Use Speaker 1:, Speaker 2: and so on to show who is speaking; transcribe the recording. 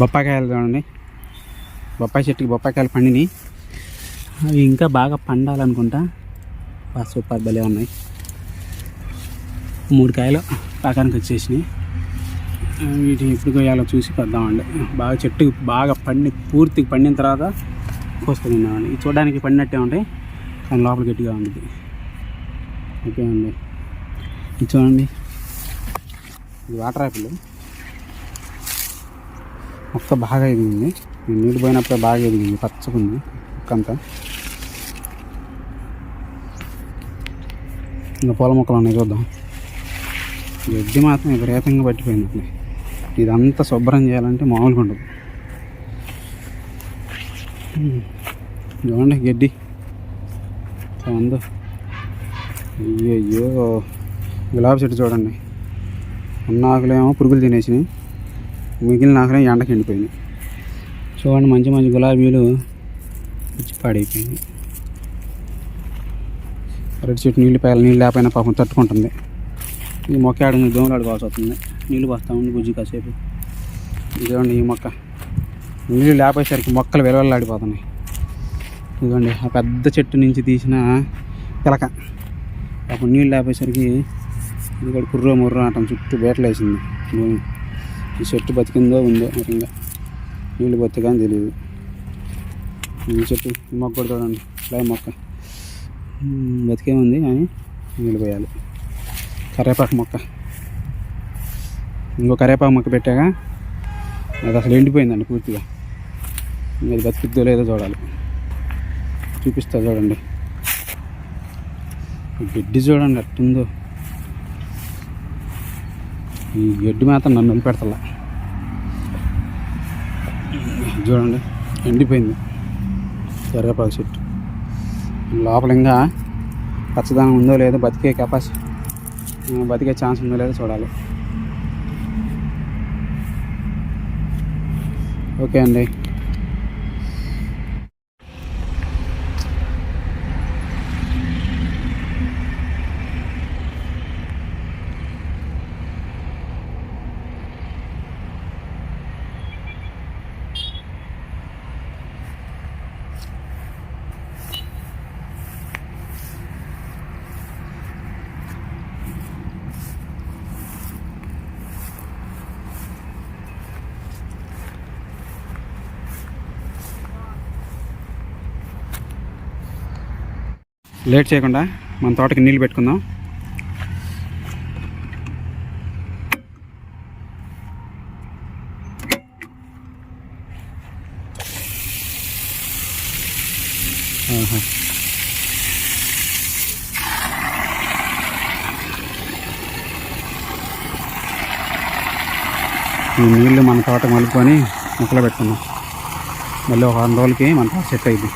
Speaker 1: బొప్పాకాయలు చూడండి. బొప్పాయి చెట్టుకి బొప్పాకాయలు పండినాయి. అవి ఇంకా బాగా పండాలనుకుంటా. బాగా సూపర్ భలే ఉన్నాయి. మూడు కాయలు పాకానికి వచ్చేసినాయి. వీటిని ఎప్పుడు కొయ్యాలో చూసి పెద్దామండి బాగా చెట్టు బాగా పండి పూర్తిగా పండిన తర్వాత కోసుకొని ఉన్నామండి ఇది చూడడానికి పండినట్టే ఉంటాయి కానీ లోపల గట్టిగా ఉంది. ఓకే అండి. ఇది చూడండి. ఇది వాటర్ యాపిల్ మొక్క బాగా ఎదిగింది. నీళ్ళు పోయినప్పుడే బాగా ఎదిగింది. పచ్చకుంది మొక్కంతా. ఇంకా పూల మొక్కలు ఉన్నాయి చూద్దాం. గడ్డి మాత్రం విపరీతంగా పట్టిపోయింది ఇదంతా శుభ్రం చేయాలంటే మామూలుగా ఉండదు. చూడండి గడ్డి. ఎంత ఉందో. అయ్యో గులాబీ చెట్టు చూడండి. ఉన్న ఆకులేమో పురుగులు తినేసినాయి. మిగిలిన ఆకులేమో ఎండకి ఎండిపోయినాయి. చూడండి మంచి మంచి గులాబీలు పిచ్చి పాడైపోయినాయి. రెడ్ చెట్టు నీళ్ళు పేల నీళ్ళు లేకపోయినా పాపం తట్టుకుంటుంది. ఈ మొక్క ఆడిన దోమలు ఆడుకోవాల్సి వస్తుంది. నీళ్ళు పోస్తా ఉంది బుజ్జి కాసేపు. ఇదిగోండి ఈ మొక్క. నీళ్ళు లేపేసరికి మొక్కలు విలవలాడిపోతున్నాయి ఇదిగోండి ఆ పెద్ద చెట్టు నుంచి తీసిన పిలక. పాపం నీళ్ళు లేపేసరికి ఇది కూడా కుర్రో ముర్రో అంటాం చుట్టూ బేటలేసింది భూమి. ఈ చెట్టు బతికిందో ఉందో ఇంకా నీళ్ళు బతికని తెలియదు ఈ చెట్టు మొక్క కూడా చూడండి లై మొక్క. బతికే ఉంది కానీ నీళ్ళు పోయాలి. కరేపాకు మొక్క. ఇంకో కరేపాకు మొక్క పెట్టాక అది అసలు ఎండిపోయిందండి పూర్తిగా. ఇంకా అది బతికిద్దో లేదో చూడాలి. చూపిస్తా చూడండి. గిడ్డి గడ్డి చూడండి అట్టుందో ఈ గడ్డి మాత్రం నన్ను వదిలిపెడతలా. చూడండి ఎండిపోయింది. కరివేపాకు చెట్టు. లోపల ఇంకా పచ్చదనం ఉందో లేదో బతికే కెపాసిటీ బతికే ఛాన్స్ ఉందో లేదో చూడాలి. ఓకే అండి. లేట్ చేయకుండా మన తోటకి నీళ్ళు పెట్టుకుందాం. ఈ నీళ్ళు మన తోట మలుపుకొని మొక్కలు పెట్టుకుందాం. మళ్ళీ ఒక వారం రోజులకి మన తోట సెట్ అయింది